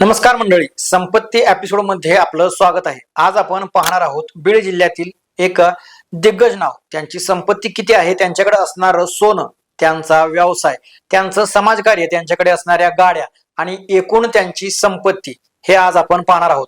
नमस्कार मंडळी संपत्ती एपिसोडमध्ये आपलं स्वागत आहे. आज आपण पाहणार आहोत बीड जिल्ह्यातील एक दिग्गज नाव. त्यांची संपत्ती किती आहे? त्यांच्याकडे असणारं सोनं त्यांचा व्यवसाय त्यांचं समाजकार्य त्यांच्याकडे असणाऱ्या गाड्या आणि एकूण त्यांची संपत्ती हे आज आपण पाहणार आहोत.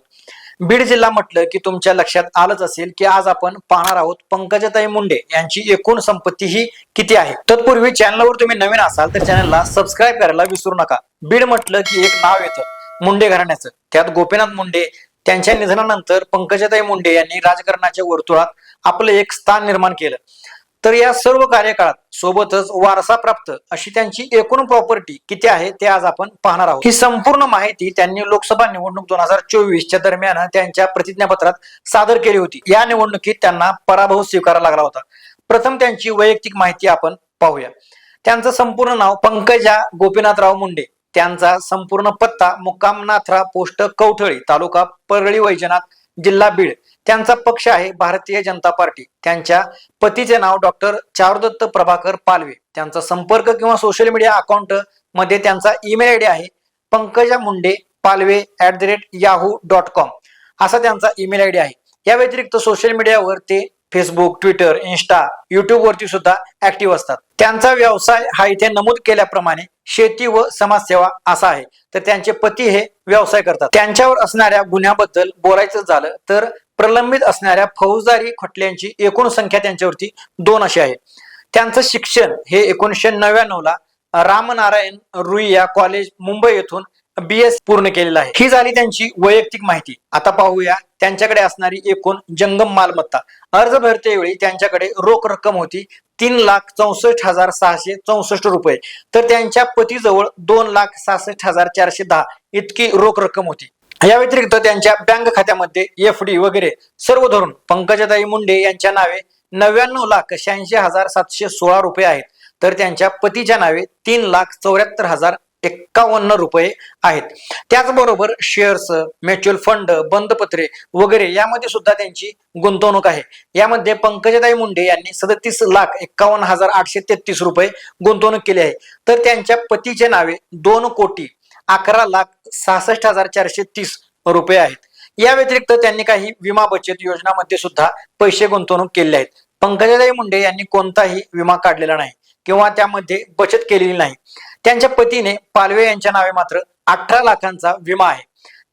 बीड जिल्हा म्हटलं की तुमच्या लक्षात आलंच असेल की आज आपण पाहणार आहोत पंकजाताई मुंडे यांची एकूण संपत्ती ही किती आहे? तत्पूर्वी चॅनलवर तुम्ही नवीन असाल तर चॅनलला सबस्क्राईब करायला विसरू नका. बीड म्हटलं की एक नाव येतं. मुंडे घराण्याचं. त्यात गोपीनाथ मुंडे त्यांच्या निधनानंतर पंकजाताई मुंडे यांनी राजकारणाच्या वर्तुळात आपलं एक स्थान निर्माण केलं. तर या सर्व कार्यकाळात सोबतच वारसा प्राप्त अशी त्यांची एकूण प्रॉपर्टी किती आहे ते आज आपण पाहणार आहोत. ही संपूर्ण माहिती त्यांनी लोकसभा निवडणूक दोन हजार चोवीसच्या दरम्यान त्यांच्या प्रतिज्ञापत्रात सादर केली होती. या निवडणुकीत त्यांना पराभव स्वीकारावा लागला होता. प्रथम त्यांची वैयक्तिक माहिती आपण पाहूया. त्यांचं संपूर्ण नाव पंकजा गोपीनाथराव मुंडे. त्यांचा संपूर्ण पत्ता मुक्काम नाथरा पोस्ट कवठळी तालुका परळी वैजनाथ जिल्हा बीड. त्यांचा पक्ष आहे भारतीय जनता पार्टी. त्यांच्या पतीचे नाव डॉक्टर चारुदत्त प्रभाकर पालवे. त्यांचा संपर्क किंवा सोशल मीडिया अकाउंटमध्ये त्यांचा ईमेल आयडी आहे Pankaja Munde Palwe at the rate Yahoo dot com असा त्यांचा ईमेल आयडी आहे. या व्यतिरिक्त सोशल मीडियावर ते फेसबुक ट्विटर इन्स्टा युट्यूब वरती सुद्धा ऍक्टिव्ह असतात. त्यांचा व्यवसाय हा इथे नमूद केल्याप्रमाणे शेती व समाजसेवा असा आहे. तर त्यांचे पती हे व्यवसाय करतात. त्यांच्यावर असणाऱ्या गुन्ह्याबद्दल बोलायचं झालं तर प्रलंबित असणाऱ्या फौजदारी खटल्यांची एकूण संख्या त्यांच्यावरती दोन अशी आहे. त्यांचं शिक्षण हे एकोणीसशे नव्याण्णव ला रामनारायण रुईया कॉलेज मुंबई येथून बी एस पूर्ण केलेलं आहे. ही झाली त्यांची वैयक्तिक माहिती. आता पाहूया त्यांच्याकडे असणारी एकूण जंगम मालमत्ता. अर्ज भरतेवेळी त्यांच्याकडे रोख रक्कम होती तीन लाख चौसष्ट हजार सहाशे चौसष्ट रुपये. तर त्यांच्या पतीजवळ दोन लाख सहासष्ट हजार चारशे दहा इतकी रोख रक्कम होती. या व्यतिरिक्त त्यांच्या बँक खात्यामध्ये एफ डी वगैरे सर्व धरून पंकजाताई मुंडे यांच्या नावे नव्याण्णव लाख शहाऐंशी हजार सातशे सोळा रुपये आहेत. तर त्यांच्या पतीच्या नावे तीन लाख चौऱ्याहत्तर हजार एक्कावन्न रुपये आहेत. त्याचबरोबर शेअर्स म्युच्युअल फंड बंदपत्रे वगैरे यामध्ये सुद्धा त्यांची गुंतवणूक आहे. यामध्ये पंकजाताई मुंडे यांनी सदतीस लाख एक्कावन्न हजार आठशे तेहतीस रुपये गुंतवणूक केली आहे. तर त्यांच्या पतीचे नावे दोन कोटी अकरा लाख सहासष्ट हजार चारशे तीस रुपये आहेत. या व्यतिरिक्त त्यांनी काही विमा बचत योजनामध्ये सुद्धा पैसे गुंतवणूक केले आहेत. पंकजाताई मुंडे यांनी कोणताही विमा काढलेला नाही. किंवा त्यामध्ये बचत केलेली नाही. त्यांच्या पतीने पालवे यांच्या नावे मात्र अठरा लाखांचा विमा आहे.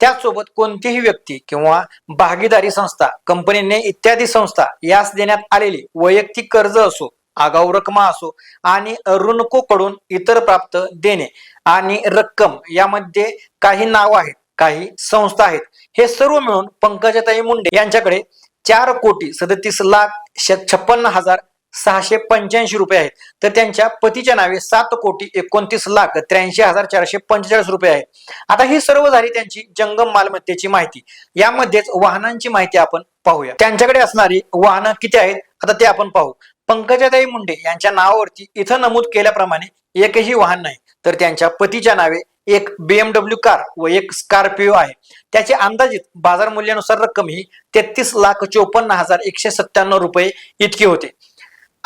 त्याचसोबत कोणतीही व्यक्ती किंवा भागीदारी संस्था कंपनीने इत्यादी संस्था यास देण्यात आलेली वैयक्तिक कर्ज असो आगाऊ रकमा असो आणि ऋणको कडून इतर प्राप्त देणे आणि रक्कम यामध्ये काही नाव आहेत काही संस्था आहेत. हे सर्व मिळून पंकजाताई मुंडे यांच्याकडे चार कोटी सदतीस लाख छप्पन्न हजार सहाशे पंच्याऐंशी रुपये आहेत. तर त्यांच्या पतीच्या नावे सात कोटी एकोणतीस लाख त्र्याऐंशी हजार चारशे पंचेचाळीस रुपये आहेत. आता ही सर्व झाली त्यांची जंगम मालमत्तेची माहिती. यामध्येच वाहनांची माहिती आपण पाहूया. त्यांच्याकडे असणारी वाहनं किती आहेत? आता ते आपण पाहू. पंकजाताई मुंडे यांच्या नावावरती इथं नमूद केल्याप्रमाणे एकही वाहन नाही. तर त्यांच्या पतीच्या नावे एक बीएमडब्ल्यू कार व एक स्कॉर्पिओ आहे. त्याचे अंदाजित बाजार मूल्यानुसार रक्कम ही तेहतीस लाख चोपन्न हजार एकशे सत्त्याण्णव रुपये इतकी होते.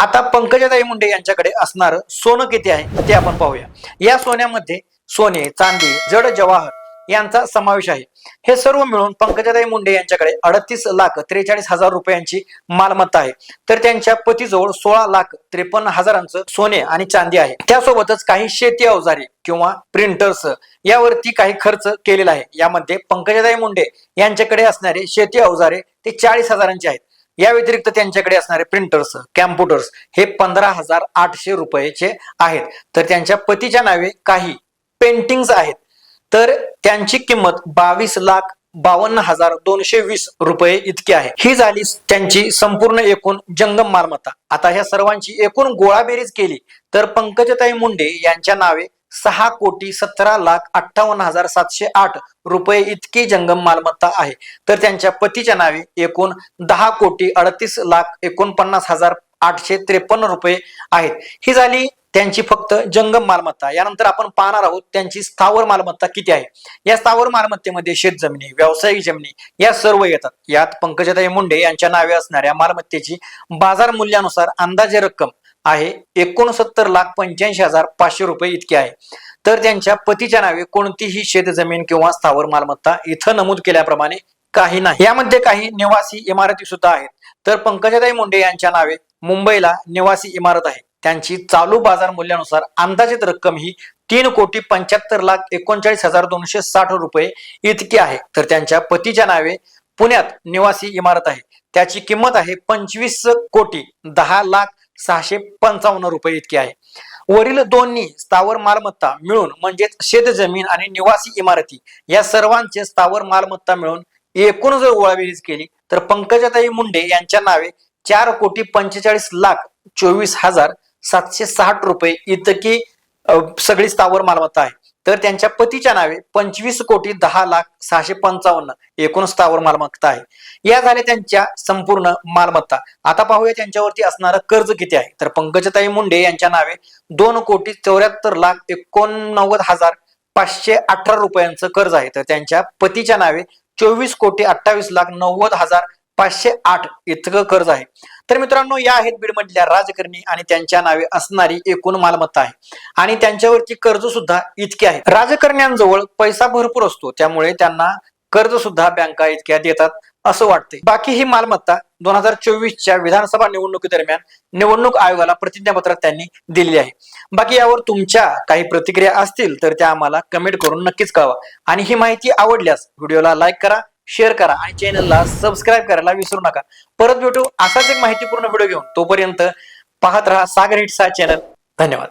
आता पंकजाताई मुंडे यांच्याकडे असणार सोनं किती आहे ते आपण पाहूया. या सोन्यामध्ये सोने चांदी जड जवाहर यांचा समावेश आहे. हे सर्व मिळून पंकजाताई मुंडे यांच्याकडे अडतीस लाख त्रेचाळीस हजार रुपयांची मालमत्ता आहे. तर त्यांच्या पतीजवळ सोळा लाख त्रेपन्न हजारांचं सोने आणि चांदी आहे. त्यासोबतच काही शेती अवजारे किंवा प्रिंटर्स यावरती काही खर्च केलेला आहे. यामध्ये पंकजाताई मुंडे यांच्याकडे असणारे शेती अवजारे ते चाळीस हजारांचे आहेत. या व्यतिरिक्त त्यांच्याकडे असणारे प्रिंटर्स कॅम्प्युटर्स हे पंधरा हजार आठशे रुपयाचे आहेत. तर त्यांच्या पतीच्या नावे काही पेंटिंग्स आहेत. तर त्यांची किंमत बावीस लाख बावन्न हजार दोनशे वीस रुपये इतकी आहे. ही झाली त्यांची संपूर्ण एकूण जंगम मालमत्ता. आता ह्या सर्वांची एकूण गोळाबेरीज केली तर पंकजताई मुंडे यांच्या नावे सहा कोटी सतरा लाख अठ्ठावन्न हजार सातशे आठ रुपये इतकी जंगम मालमत्ता आहे. तर त्यांच्या पतीच्या नावे एकूण दहा कोटी अडतीस लाख एकोणपन्नास हजार आठशे त्रेपन्न रुपये आहेत. ही झाली त्यांची फक्त जंगम मालमत्ता. यानंतर आपण पाहणार आहोत त्यांची स्थावर मालमत्ता किती आहे. या स्थावर मालमत्तेमध्ये शेत जमिनी व्यावसायिक जमिनी या सर्व येतात. यात पंकजाताई मुंडे यांच्या नावे असणाऱ्या मालमत्तेची बाजार मूल्यानुसार अंदाजे रक्कम आहे. एकोणसत्तर लाख पंच्याऐंशी हजार पाचशे रुपये इतकी आहे. तर त्यांच्या पतीच्या नावे कोणतीही शेतजमीन किंवा स्थावर मालमत्ता इथं नमूद केल्याप्रमाणे काही नाही. यामध्ये काही निवासी इमारती सुद्धा आहेत. तर पंकजाताई मुंडे यांच्या नावे मुंबईला निवासी इमारत आहे. त्यांची चालू बाजार मूल्यानुसार अंदाजित रक्कम ही तीन कोटी पंच्याहत्तर लाख एकोणचाळीस हजार दोनशे साठ रुपये इतकी आहे. तर त्यांच्या पतीच्या नावे पुण्यात निवासी इमारत आहे. त्याची किंमत आहे पंचवीस कोटी दहा लाख सहाशे पंचावन्न रुपये इतके आहे. वरील दोन्ही स्थावर मालमत्ता मिळून म्हणजेच शेतजमीन आणि निवासी इमारती या सर्वांचे स्थावर मालमत्ता मिळून एकूण जर ओळाबेरीज केली तर पंकजाताई मुंडे यांच्या नावे चार कोटी पंचेचाळीस लाख चोवीस हजार सातशे साठ रुपये इतकी सगळी स्थावर मालमत्ता आहे. तर त्यांच्या पतीच्या नावे पंचवीस कोटी दहा लाख सहाशे पंचावन्न एकूण स्थावर मालमत्ता आहे. या झाल्या त्यांच्या संपूर्ण मालमत्ता. आता पाहूया त्यांच्यावरती असणारं कर्ज किती आहे. तर पंकजताई मुंडे यांच्या नावे दोन कोटी चौऱ्याहत्तर लाख एकोणनव्वद हजार पाचशे अठरा रुपयांचं कर्ज आहे. तर त्यांच्या पतीच्या नावे चोवीस कोटी अठ्ठावीस लाख नव्वद हजार पाचशे आठ इतकं कर्ज आहे. तर मित्रांनो या आहेत बीडमधल्या राजकारणी आणि त्यांच्या नावे असणारी एकूण मालमत्ता आहे. आणि त्यांच्यावरची कर्ज सुद्धा इतकी आहे. राजकारण्यांजवळ पैसा भरपूर असतो त्यामुळे त्यांना कर्ज सुद्धा बँका इतक्या देतात असं वाटते बाकी ही मालमत्ता दोन हजार चोवीसच्या विधानसभा निवडणुकीदरम्यान निवडणूक आयोगाला प्रतिज्ञापत्रात त्यांनी दिलेली आहे. बाकी यावर तुमच्या काही प्रतिक्रिया असतील तर त्या आम्हाला कमेंट करून नक्कीच कळवा. आणि ही माहिती आवडल्यास व्हिडिओला लाईक करा शेअर करा आणि चॅनलला सबस्क्राईब करायला विसरू नका. परत भेटू असाच एक माहितीपूर्ण व्हिडिओ घेऊन. तोपर्यंत पाहत राहा सागर हिट्स हा चॅनल. धन्यवाद.